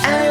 MSB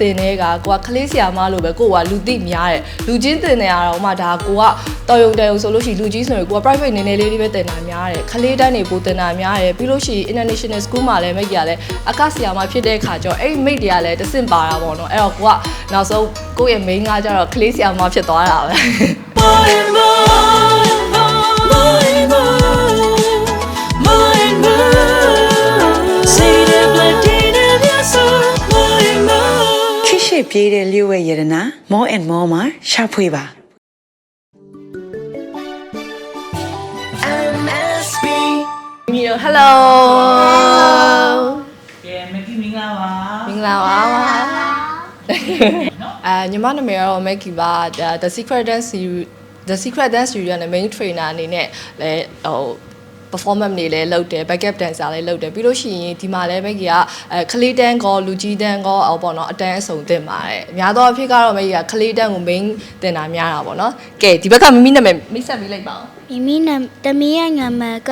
တင်တဲ့ကကိုကခလေးဆရာမလို့ပဲကိုကလူသိများတယ်လူချင်းတင်နေရတော့မှဒါကိုကတော်ရုံတန်ရုံဆိုလို့ရှိရင်လူကြီးဆိုရင်ကိုက private နည်းနည်းလေးလေးပဲတင်တာများတယ်ခလေးတန်းတွေပိုတင်တာများတယ်ပြီးလို့ရှိရင် international school မှာလည်းမိတ်ကြီးကလည်းအကားဆရာမဖြစ်တဲ့အခါကျတော့အဲ့ဒီမိတ်တွေကလည်းတဆင့်ပါတာပေါ့နော်အဲ့တော့ကိုကနောက်ဆုံးကိုယ့်ရဲ့ main ကကျတော့ခလေးဆရာမဖြစ်သွားတာပဲ More and more More and more more ခိရှိပြေးတဲ့လျှို့ဝဲရတနာ more and more မှာရှာဖွေပါ MSB မိရော hello ကဲမကီမင်္ဂလာပါမင်္ဂလာပါပါအဲညီမနာမည်ကတော့ Maggie ပါဒါ The Secret Dance Studio The Secret Dance Studio နဲ့ main trainer အနေနဲ့လဲဟို performance တွေလည်းလုပ်တယ် backup dancer လည်းလုပ်တယ်ပြီးလို့ရှိရင်ဒီမှာလည်း Maggie ကအဲခလေးတန်းကောလူကြီးတန်းကောအော်ပေါ့နော်အတန်းအစုံတင်ပါတယ်အများသောအဖြစ်ကတော့ Maggie ကခလေးတန်းကို main တင်တာများတာပေါ့နော်ကဲဒီဘက်ကမိမိနာမည်မိတ်ဆက်ပြီးလိုက်ပါဦးမိမိနာတမီးရဲ့နာမည်က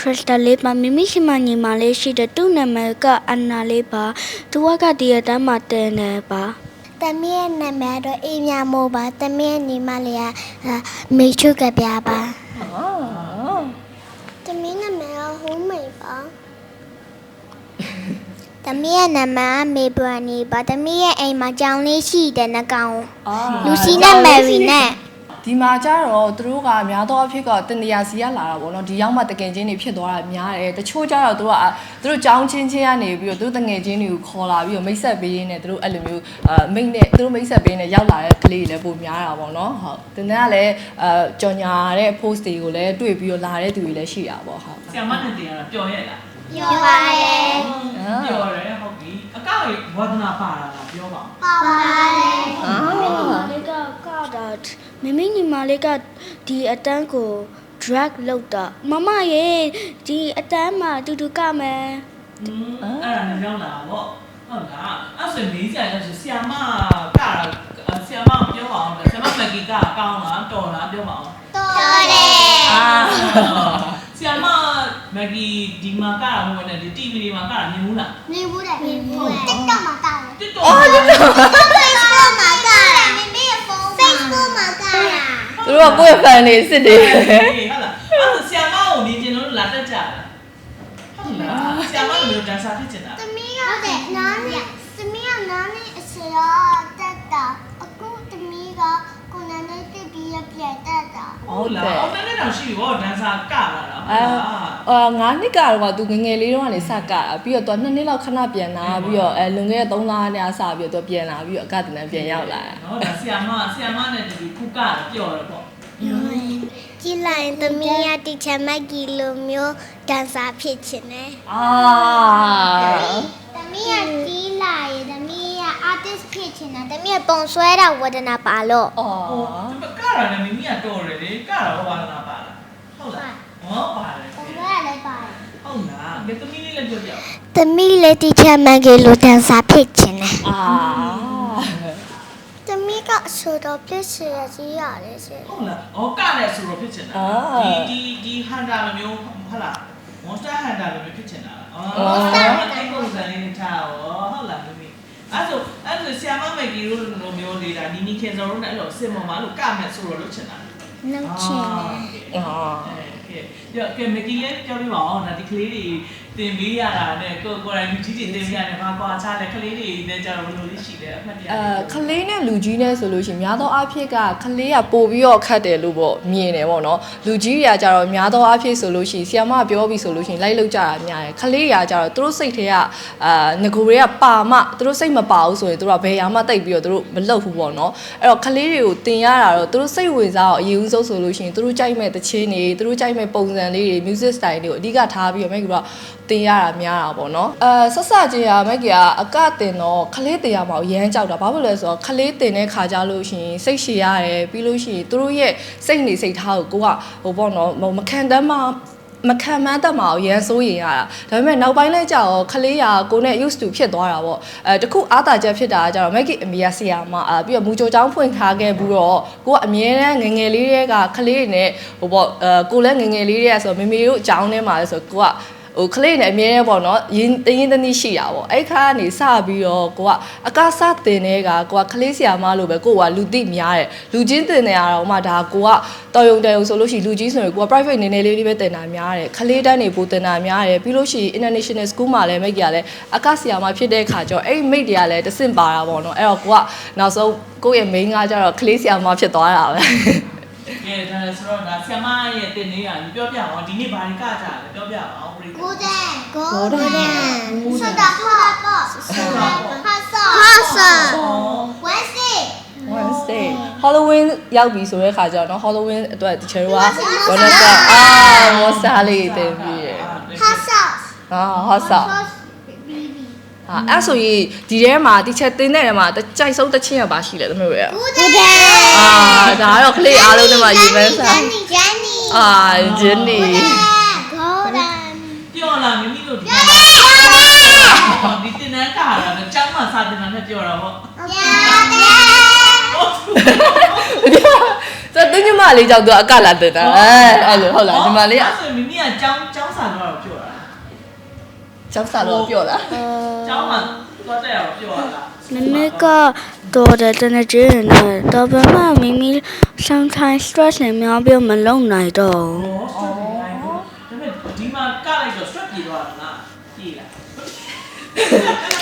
ခရစ်စတလေးပါမိမိရှိမညီမလေးရှိတယ်သူ့နာမည်ကအန်နာလေးပါသူကကဒီရတမ်းမှာတင်နေပါတမီးရဲ့နာမည်တော့အေးမြမို့ပါတမီးရဲ့ညီမလေးကအာမေချုကပြပါတမီးနာမည်က ဟိုးမိန်ပါတမီးရဲ့နာမည်ကမေဘရန်နီပါတမီးရဲ့အိမ်မှာကြောင်လေးရှိတယ်နှကောင်လူစီနဲ့မယ်ရီနဲ့ဒီမှာကျတော့သူတို့ကအများသောအဖြစ်ကတင်တရာစီရလာတာပေါ့နော်ဒီရောက်မှတကယ်ချင်းတွေဖြစ်သွားတာများတယ်တချို့ကျတော့သူတို့ကသူတို့ကြောင်းချင်းချင်းကနေပြီးတော့သူတို့တငယ်ချင်းတွေကိုခေါ်လာပြီးတော့မိတ်ဆက်ပေးရင်းနဲ့သူတို့အဲ့လိုမျိုးအမိတ်နဲ့သူတို့မိတ်ဆက်ပေးနေရောက်လာတဲ့ကလေးတွေလည်းပုံများတာပေါ့နော်ဟုတ်တင်တဲ့ကလည်းအဲကြော်ညာတဲ့ post တွေကိုလည်းတွေ့ပြီးတော့လာတဲ့သူတွေလည်းရှိတာပေါ့ဟုတ် ဆရာမနဲ့တင်ရတာပျော်ရဲ့လားပြောပါရဲ့ပျော်တယ်ဟုတ်ပြီအကောက်ဝါဒနာပါတာလားပြောပါဦးပါပါရဲ့အာမိမိညီမလေးကကတာမိမိညီမလေးကဒီအတန်းကို drag လောက်တာမမရေဒီအတန်းမှာတူတူကမယ်อืมအဲ့ဒါနဲ့ရောက်လာပေါ့ဟုတ်လားအဲ့ဆိုမေးကြရဆိုဆရာမကတာဆရာမပြောပါအောင်ဆရာမမကီကကောင်းလားတော်လားပြောပါအောင်တော်တယ်အာ ဆရာမမကီဒီမှာကတာမဟုတ်နဲ့ဒီ TV တွေမှာကတာမြင်ဘူးလားနေဘူးတယ်နေဘူးတယ် TikTok မှာကောက်တယ်တစ်တော်ဟုတ်တယ် Facebook မှာကောက်တယ်မိမိရဲ့ဖုန်း Facebook မှာကောက်တာသူတို့ကကိုယ့်ရဲ့ fan တွေစစ်တယ်ဟုတ်လားအဲ့ဒါဆရာမကိုနေကျင်လို့လာတက်ကြတာဟုတ်လားဆရာမလိုမျိုးတန်းစားဖြစ်ချင်တာသမီးကဟုတ်တယ်နားနဲ့သမီးကနားနဲ့အစရာတက်တာအခုသမီးကကိုနာနဲ့တက်ပြီးရပြန်တက်တာ ဟုတ်လားအော်မနေ့တော့ရှိဘောဒန်ဆာကလာတာအဲဟုတ်လားအာငါးနှစ်ကတော့ကသူငယ်ငယ်လေးတုန်းကနေစကတာပြီးတော့သူနှစ်နှစ်လောက်ခဏပြန်လာပြီးတော့အဲလွန်ခဲ့တဲ့3လနဲ့အစပြီးတော့သူပြန်လာပြီးတော့အကတနန်ပြန်ရောက်လာတာနော်ဒါဆီယာမဆီယာမနဲ့တူခုကပျော်တယ်ပေါ့ကြည့်လိုက်ရင်သမီးကတီချာမက်ကြီးလိုမျိုးဒန်ဆာဖြစ်ချင်တယ်အာသမီးကကြီးလာရင်သမီးက artist ဖြစ်ချင်တာသမီးကပုံဆွဲတာဝဒနာပါလို့အော်ဒီကကတာနဲ့မိမိကတော်တယ်လေကတာဘောပါလာပါလားဟုတ်လားဟောပါတယ်ပုံဆွဲရလည်းပါတယ်ဟုတ်လားဒီသမီးလေးလည်းပြောပြသမီးလည်းတီချာမက်ကြီးလိုဒန်ဆာဖြစ်ချင်တယ်အာသမီးကအဆိုတော်ဖြစ်စေရကြီးရတယ်ရှင်ဟုတ်လားဟောကလည်းဆိုတော့ဖြစ်ချင်တာဒီဒီဒီဟန်တာလိုမျိုးဟုတ်လားမွန်စတာဟန်တာလိုမျိုးဖြစ်ချင်တာလားအော်အဲ့ပုံစံလေးနဲ့ထားရောဟုတ်လားမိမိ အဲ့ဆိုအဲ့ဆိုဆီယာမမေကီလိုလိုမျိုးလေးတာဒီနီခင်စောတို့နဲ့အဲ့လိုစင်မော်မှာလို့ကမယ်ဆိုတော့လုပ်ချင်တာနှုတ်ချင်တယ်အာကဲကဲကဲမကီလေးပြောပြပါအောင်ဒါဒီကလေးတွေ တင်ပေးရတာနဲ့ကိုကိုရိုင်းကြီးတွေတင်ပေးရတယ်ဘာကွာချလဲကလေးတွေနဲ့ကြတော့ဘယ်လိုလေးရှိလဲအမှတ်တရအဲခလေးနဲ့လူကြီးနဲ့ဆိုလို့ရှိရင်များသောအားဖြင့်ကခလေးကပို့ပြီးတော့ခတ်တယ်လို့ပေါ့မြင်တယ်ပေါ့နော်လူကြီးတွေကကြတော့များသောအားဖြင့်ဆိုလို့ရှိရင်ဆီယမပြောပြီးဆိုလို့ရှိရင်လိုက်လောက်ကြတာများတယ်ခလေးတွေကကြတော့သူတို့စိတ်ထဲကအာငကိုတွေကပါမှသူတို့စိတ်မပါဘူးဆိုရင်သူတို့ကဘယ်ရာမှတိတ်ပြီးတော့သူတို့မလုပ်ဘူးပေါ့နော်အဲ့တော့ခလေးတွေကိုတင်ရတာတော့သူတို့စိတ်ဝင်စားအောင်အရေးဦးဆုံးဆိုလို့ရှိရင်သူတို့ကြိုက်မဲ့တခြင်းတွေသူတို့ကြိုက်မဲ့ပုံစံလေးတွေ music style တွေကိုအဓိကထားပြီးတော့မဲ့ကတော့တင်ရတာများတာပေါ့နော်အဲဆက်စချင်းကမဲ့ကအကတင်တော့ခလေးတင်ရမှာကိုရမ်းကြောက်တာဘာဖြစ်လဲဆိုတော့ခလေးတင်တဲ့ခါကြလို့ရှိရင်စိတ်ရှည်ရတယ်ပြီးလို့ရှိရင်သူတို့ရဲ့စိတ်နေစိတ်ထားကိုကိုကဟိုပေါ့နော်မခံတမ်းမှမခံမှန်းတတ်မှာကိုရန်စိုးရင်ရတာဒါပေမဲ့နောက်ပိုင်းလဲကြာတော့ခလေးရာကိုနဲ့ used to ဖြစ်သွားတာပေါ့အဲတခုအားတာချက်ဖြစ်တာကကြတော့ make it အမီယာဆီယာမအာပြီးတော့မူကြိုချောင်းဖွင့်ထားခဲ့ပြီးတော့ကိုကအမြဲတမ်းငယ်ငယ်လေးတွေကခလေးတွေနဲ့ဟိုပေါ့အဲကိုလည်းငယ်ငယ်လေးတွေကဆိုမေမေတို့အကြောင်းထဲမှာလဲဆိုကိုက ဟိုကလေးနဲ့အမြဲတမ်းပေါ့နော်ရင်းတရင်တနည်းရှိတာပေါ့အဲ့ခါကနေစပြီးတော့ကိုကအကစတင်တဲ့ကကိုကကလေးဆရာမလို့ပဲကိုကလူသိများတယ်လူချင်းတင်နေရတော့မှဒါကိုကတော်ယုံတယ်ဆိုလို့ရှိရင်လူကြီးဆိုရင်ကိုက private နေနေလေးလေးပဲတင်တာများတယ်ကလေးတန်းနေပိုတင်တာများတယ်ပြီးလို့ရှိရင် international school မှာလည်းမိတ်ကလည်းအကဆရာမဖြစ်တဲ့ခါကျတော့အဲ့မိတ်တွေကလည်းတဆင့်ပါတာပေါ့နော်အဲ့တော့ကိုကနောက်ဆုံးကိုယ့်ရဲ့ main ကကျတော့ကလေးဆရာမဖြစ်သွားတာပဲ ကဲဒါဆိုတော့ဒါဆ iam မရဲ့တင်နေတာပြောပြအောင်ဒီနေ့ဘာတွေကကြလဲပြောပြအောင်ပရိသတ် golden golden ဆက်တာပေါ့ပေါ့ဆက်တာဟာဆောဟာဆော Wednesday Wednesday Halloween ရောက်ပြီဆိုတဲ့ခါကျတော့เนาะ Halloween အတွက်ဒီချေတို့က Wednesday Wednesday အာမော်စာလေးတင်ပြီးရယ် ဟာဆော ဟာဟော့ဆော့ baby ဟာအဲ့ဆိုရင်ဒီထဲမှာဒီချက်တင်တဲ့ထဲမှာကြိုက်ဆုံးတစ်ချင်းရပါရှိလေသမီးတို့ရ golden အာ ဒါကတော့ကလေးအားလုံးထဲမှာယူမဲစား Jenny Jenny အာဂျင်းနီ golden ပြောလာမိမိတို့ဒီဒီတင်နန်းကတာတော့ကျောင်းမှာစာတင်တာနဲ့ပြောတာပေါ့စတူးညီမလေးကြောင့်သူအကလာတင်တာအဲအဲ့လိုဟုတ်လားညီမလေးကအဲ့ဆိုမိမိကကျောင်းကျောင်းစာတော့ပြောတာကျောင်းစာတော့ပြောတာကျောင်းမှာတော့တဲ့အောင်ပြောတာမမေက တော့တဲ့တနကျင်းနဲ့တော့ဘာမှမိမိ sometimes stress နဲ့များပြီးမလုံနိုင်တော့ဟောဆိုတယ်ဒါပေမဲ့ဒီမှာကလိုက်တော့ stress ပြေသွားတာလားပြေလား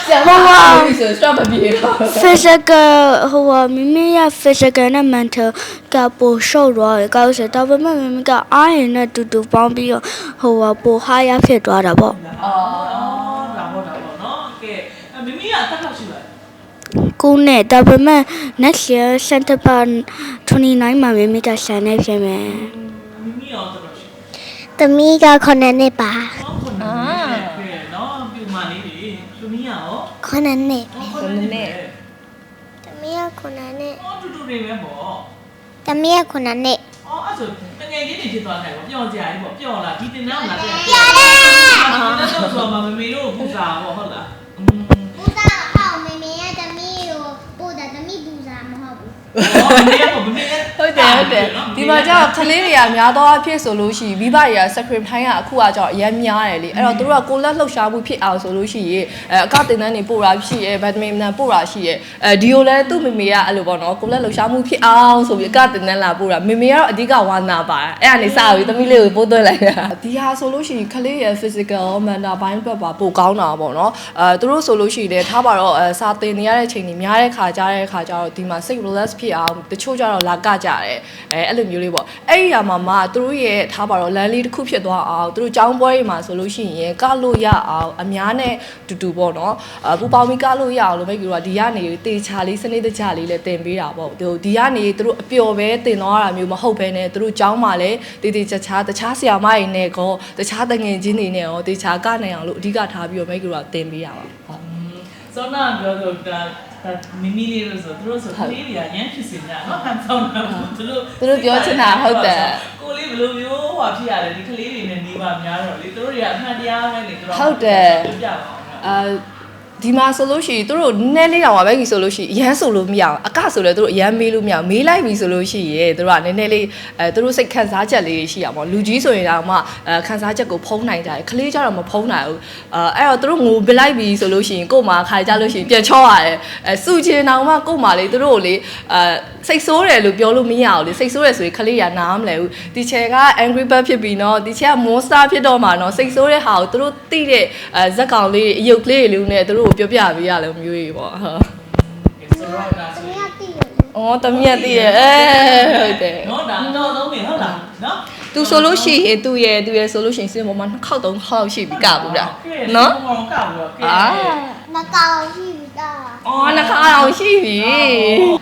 ဆရာမကပြီးဆို stop မပြေတော့ physical ဟိုမိမိရဲ့ physical နဲ့ mental ကပိုရှုပ်သွားတယ်ကောက်စတော့ဘာမှမိမိကအားရင်နဲ့တူတူပေါင်းပြီးတော့ဟိုပို high ဖြစ်သွားတာပေါ့အော် 19နဲ့ဒါပေမဲ့ next year Santa Bar 29မှာမမေကဆန်နေပြင်မယ်။သမီးက9နှစ်ပါအာနော်ပြူမလေးလေသမီးရော9နှစ်9နှစ်သမီးက9နှစ်အော်တူတူတွေပဲပေါ့သမီးက9နှစ်အော်အဲ့ဆိုတငယ်ချင်းတွေဖြစ်သွားတယ်ပေါ့ပျော်ကြရီပေါ့ပျော်လာဒီတင်တော့လာတယ်ပျော်လာဆိုတော့မမေတို့ပူစာပေါ့ဟုတ်လား 哈哈哈。 ဟုတ်တယ်ဟုတ်တယ်ဒီမှာကျတော့ကလေးတွေကများသောအဖြစ်ဆိုလို့ရှိရင်မိဘတွေက screen time ကအခုကကျတော့အရင်များတယ်လေအဲ့တော့သူတို့ကကိုလက်လှုပ်ရှားမှုဖြစ်အောင်ဆိုလို့ရှိရင်အဲအကတင်တန်းနေပို့တာရှိရဲဗီတာမင်နံပို့တာရှိရဲအဲဒီကိုလည်းသူ့မေမေကအဲ့လိုပေါ့နော်ကိုလက်လှုပ်ရှားမှုဖြစ်အောင်ဆိုပြီးအကတင်တန်းလာပို့တာမေမေကတော့အဓိကဝါနာပါအဲ့ဒါနေစပြီးသမီးလေးကိုပို့သွင်းလိုက်တာဒီဟာဆိုလို့ရှိရင်ကလေးရဲ့ physical mental ဘိုင်းဘက်ပါပိုကောင်းတာပေါ့နော်အဲသူတို့ဆိုလို့ရှိရင်လည်းထားပါတော့အဲစာသင်နေရတဲ့ချိန်တွေများတဲ့ခါကြားတဲ့ခါကျတော့ဒီမှာစိတ် relax ဖြစ်အောင်တချို့ကျတော့လာကကြတယ်အဲအဲ့လိုမျိုးလေးပေါ့အဲ့ဒီအရာမှာမှသူတို့ရဲ့ထားပါတော့လမ်းလေးတစ်ခုဖြစ်သွားအောင်သူတို့ចောင်းပွဲတွေမှာဆိုလို့ရှိရင်ကလို့ရအောင်အများနဲ့တူတူပေါ့နော်အပူပေါင်းပြီးကလို့ရအောင်လို့မိတ်ကတို့ကဒီကနေတေချာလေးစနစ်တကျလေးလည်းတင်ပေးတာပေါ့သူဒီကနေသူတို့အပျော်ပဲတင်သွားတာမျိုးမဟုတ်ဘဲနဲ့သူတို့ចောင်းမှာလည်းတေတေချာချာတခြားဆရာမတွေနဲ့ကောတခြားတငယ်ချင်းတွေနဲ့ရောတေချာကနိုင်အောင်လို့အဓိကထားပြီးတော့မိတ်ကတို့ကတင်ပေးတာပါဟုတ် စောနာပြောတော့ဒါမိမိလေးလို့ဆိုသူတို့ဆိုကလေးတွေကရမ်းဖြစ်စင်ကြနော်ဟန်ဆောင်တာသူတို့ကိုလေးဘယ်လိုမျိုးဟောဖြစ်ရတယ်ဒီကလေးတွေနဲ့နေပါများတော့လေသူတို့တွေကအမှန်တရားပဲလေသူတို့ပြပါအောင်အာ ဒီမှာဆိုလို့ရှိရင်တို့နည်းနည်းလေးတောင်ပါပဲကြီးဆိုလို့ရှိရင်အရန်ဆိုလို့မရအောင်အကဆိုလည်းတို့အရန်မေးလို့မရအောင်မေးလိုက်ပြီဆိုလို့ရှိရင်တို့ကနည်းနည်းလေးအဲတို့စိတ်ခံစားချက်လေးတွေရှိရပါဘောလူကြီးဆိုရင်တော့မှအဲခံစားချက်ကိုဖုံးနိုင်ကြတယ်ခလေးကျတော့မဖုံးနိုင်ဘူးအဲအဲ့တော့တို့ငိုပလိုက်ပြီဆိုလို့ရှိရင်ကို့မှာခါကြလို့ရှိရင်ပြန်ချောရတယ်အဲစုချင်တော့မှကို့မှာလေတို့ကိုလေအဲစိတ်ဆိုးတယ်လို့ပြောလို့မရအောင်လေစိတ်ဆိုးတယ်ဆိုရင်ခလေးရနားမလဲဘူးဒီချေက angry bird ဖြစ်ပြီနော်ဒီချေက monster ဖြစ်တော့မှာနော်စိတ်ဆိုးတဲ့ဟာကိုတို့သိတဲ့အဲဇက်ကောင်လေးတွေအယုတ်ကလေးတွေလူနဲ့တို့ကိုပြောပြပေးရလို့မျိုးကြီးပေါ့ဟုတ်ဆိုတော့ဒါသမီးဆိုကတည်တယ်။အော်တမီးကသိရဲ့အဲဟုတ်တယ်နော်ဒါတော့သုံးပြီဟုတ်လားနော်။ तू ဆိုလို့ရှိရင်သူ့ရဲ့သူ့ရဲ့ဆိုလို့ရှိရင်စင်ပေါ်မှာနှစ်ခေါက်သုံးခေါက်ရှိပြီကဘူးလား။နော်ဘောကောက်ဘူးကဲအာမကောင်းရှိဘူးတာ အော်နှခါအောင်ရှိပြီ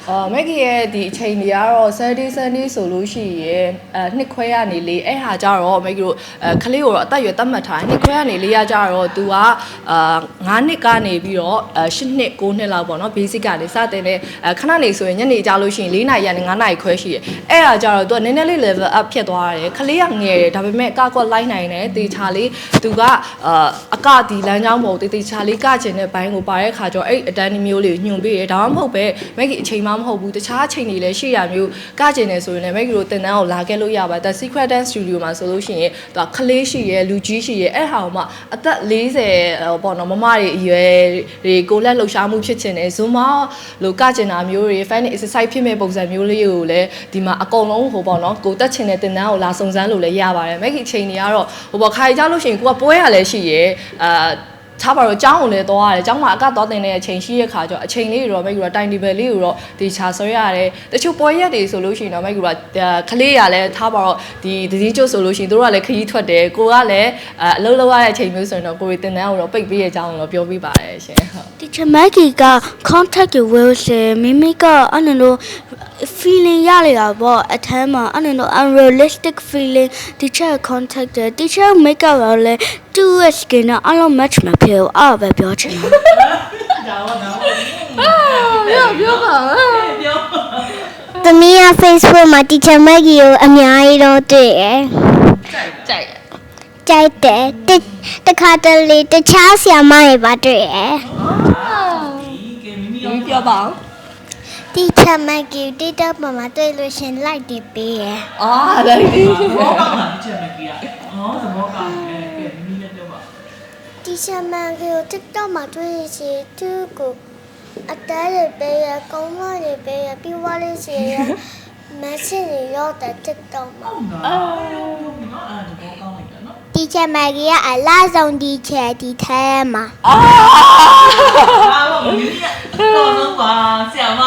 အော်မက်ကီရဲ့ဒီအချိန်တွေကတော့ Saturday Sunday ဆိုလို့ရှိရင်အဲနှစ်ခွဲရနေလေအဲ့ဟာကြတော့မက်ကီတို့အဲခလေးကိုတော့အသက်အရွယ်သတ်မှတ်ထားတယ်နှစ်ခွဲရနေလေရကြတော့ तू ကအာ9နှစ်ကနေပြီးတော့အဲ10နှစ်9နှစ်လောက်ပေါ့နော် basic ကနေစတင်တဲ့အဲခဏနေဆိုရင်ညနေကြလို့ရှိရင်4နာရီကနေ9နာရီခွဲရှိတယ်အဲ့ဟာကြတော့ तू ကနည်းနည်းလေး level up ဖြစ်သွားတယ်ခလေးကငယ်တယ်ဒါပေမဲ့ကကွက်လိုက်နိုင်တယ်တေချာလေး तू ကအာအကဒီလမ်းကြောင်းပေါ်တေတေချာလေးကကျင်တဲ့ဘိုင်းကိုပါတဲ့ခါကျတော့အဲ့အတန်း ီမျိုးလေးကိုညွန်ပေးတယ်ဒါမှမဟုတ်ပဲမက်ကီအချိန်မှမဟုတ်ဘူးတခြားအချိန်တွေလည်းရှိရမျိုးကကျင်နေဆိုရင်လည်းမက်ကီတို့တင်တန်းကိုလာခဲ့လို့ရပါတယ် The Secret Dance Studio မှာဆိုလို့ရှိရင်သူကခလေးရှိရဲလူကြီးရှိရဲအဲ့ဟာကိုမှအသက်40ဟိုပေါ့နော်မမတွေအရွယ်တွေကိုလက်လှူရှားမှုဖြစ်ချင်တယ် Zumba လို့ကကျင်တာမျိုးတွေ fan exercise ဖြစ်မဲ့ပုံစံမျိုးလေးကိုလည်းဒီမှာအကုန်လုံးဟိုပေါ့နော်ကိုတက်ချင်တဲ့တင်တန်းကိုလာစုံစမ်းလို့လည်းရပါတယ်မက်ကီအချိန်တွေကတော့ဟိုပေါ့ခါရီကြလို့ရှိရင်ကိုကပွဲရလည်းရှိရဲအာ ချားပါတော့အကြောင်းကိုလည်းသွားရတယ်အကြောင်းမှာအကသွားတင်တဲ့အချိန်ရှိရခါကျတော့အချိန်လေးတွေတော့မိကူတော့တိုင်တီဘယ်လေးကိုတော့ဒီချာဆွဲရတယ်တချို့ပွဲရက်တွေဆိုလို့ရှိရင်တော့မိကူကခလေးရလဲထားပါတော့ဒီဒစည်းကျွတ်ဆိုလို့ရှိရင်တို့ကလည်းခရီးထွက်တယ်ကိုကလည်းအလုပ်လုပ်ရတဲ့အချိန်မျိုးဆိုရင်တော့ကိုရီတင်တန်းကိုတော့ပိတ်ပေးရအကြောင်းကိုတော့ပြောပြပါတယ်ရှင်ဟုတ် Teacher Maggie က contact ကို will မိမိကအနလို feeling ရလေတာပေါ့အထမ်းမှာအဲ့လို unrealistic feeling teacher contact တယ် teacher make up ရောလဲသူ့ရဲ့ skin နဲ့အဲ့လို match မဖြစ်ဘူးအဲ့ဒါပဲပြောချင်တယ်ဒါတော့ဒါပြောပြောပါပြောသမီးက Facebook မှာ teacher Maggie ကိုအများကြီးတော့တွေ့ရယ်ကြိုက်ကြိုက်တယ်တစ်တခါတလေတခြားဆရာမတွေပါတွေ့ရယ်ဒီကဲမိမိရောဒီပြော ပါအောင် teacher Maggie TikTok မှာမှာတွေ့လို့ရှရင် like တွေပေးရယ်အာလိုက်ဒီသဘောကောင်းတာတစ်ချက်မကြီးอ่ะဩသဘောကောင်းတယ်ကဲမိမိလည်းပြောပါ teacher Maggie ကို TikTok မှာတွေ့ရစီသူ့ကိုအတဲတွေပေးရယ်ကောင်းမတွေပေးရယ်ပြီးသွားလို့ရှိရင် message တွေရောက်တဲ့ TikTok မှာဟုတ်လားဟုတ်ပြီနော်အဲ့ဒါသဘောကောင်းလိုက်တာနော် teacher Maggie ကအလားဆုံး teacher ဒီထဲမှာအားလုံးမိမိကတော့တော့ပါဆရာမ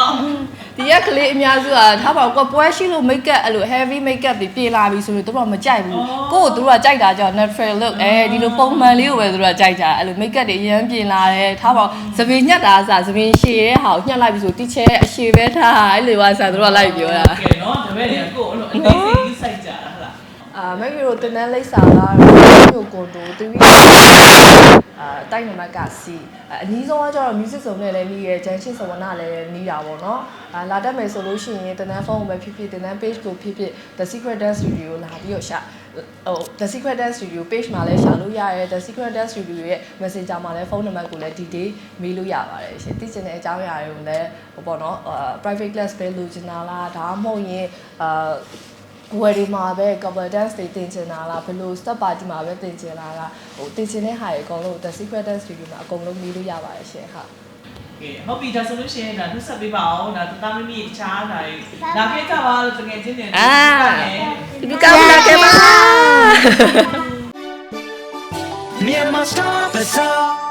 ဒီရက်ကလေးအများစုကထားပါတော့ပွဲရှိလို့ make up အဲ့လို heavy make up တွေပြင်လာပြီဆိုရင်တို့ကမကြိုက်ဘူးကိုယ့်ကိုတို့ကကြိုက်တာကြောင့် natural look အဲဒီလိုပုံမှန်လေးကိုပဲတို့ကကြိုက်ကြအဲ့လို make up တွေအရမ်းပြင်လာတယ်ထားပါသပင်ညက်တာအစားသပင်ရှည်ရဲ့ဟာကိုညှက်လိုက်ပြီဆိုတိချဲအရှည်ပဲထားအဲ့လိုပါစားတို့ကလိုက်ပြောတာကဲနော်တပည့်တွေကကိုယ်အဲ့လိုအနေစိတ်ကြီးစိုက်ကြတာဟုတ်လားအာမက်ဂီရိုတင်တန်းလိပ်စာကတော့မြို့ကိုတိုသူ အာတိုက်နံပါတ်က C အနည်းဆုံးကကျတော့ music စုံနဲ့လည်းနီးရယ်ဂျန်ရှင်းစဝနာလည်းနီးတာပေါ့နော်အာလာတတ်မယ်ဆိုလို့ရှိရင်တင်တန်းဖုန်းကိုပဲဖြစ်ဖြစ်တင်တန်း page ကိုဖြစ်ဖြစ် The Secret Dance Studio လာပြီးတော့ရှာဟို The Secret Dance Studio page မှာလည်းရှာလို့ရတယ် The Secret Dance Studio ရဲ့ Messenger မှာလည်းဖုန်းနံပါတ်ကိုလည်း detail မေးလို့ရပါတယ်ရှင်သိချင်တဲ့အကြောင်းအရာတွေကိုလည်းဟိုပေါ့နော်အာ private class ပဲလိုချင်တာလားဒါမှမဟုတ်ရင်အာ ဝယ်ဒီမှာပဲ cover dance တွေတင်ချင်တာလားဘယ်လို step party မှာပဲတင်ချင်တာလားဟိုတင်ချင်တဲ့ဟာတွေအကုန်လုံး the secret dance studio မှာအကုန်လုံးမေးလို့ရပါတယ်ရှင်ဟုတ်ကဲဟုတ်ပြီဒါဆိုလို့ရှိရင်ဒါနှုတ်ဆက်ပေးပါအောင်ဒါတသားမမီတခြားဒါတွေလာခဲ့ကြပါလို့တကယ်ချင်းတယ်ဒီကောင်းလာခဲ့ပါ Myanmar Star Bazaar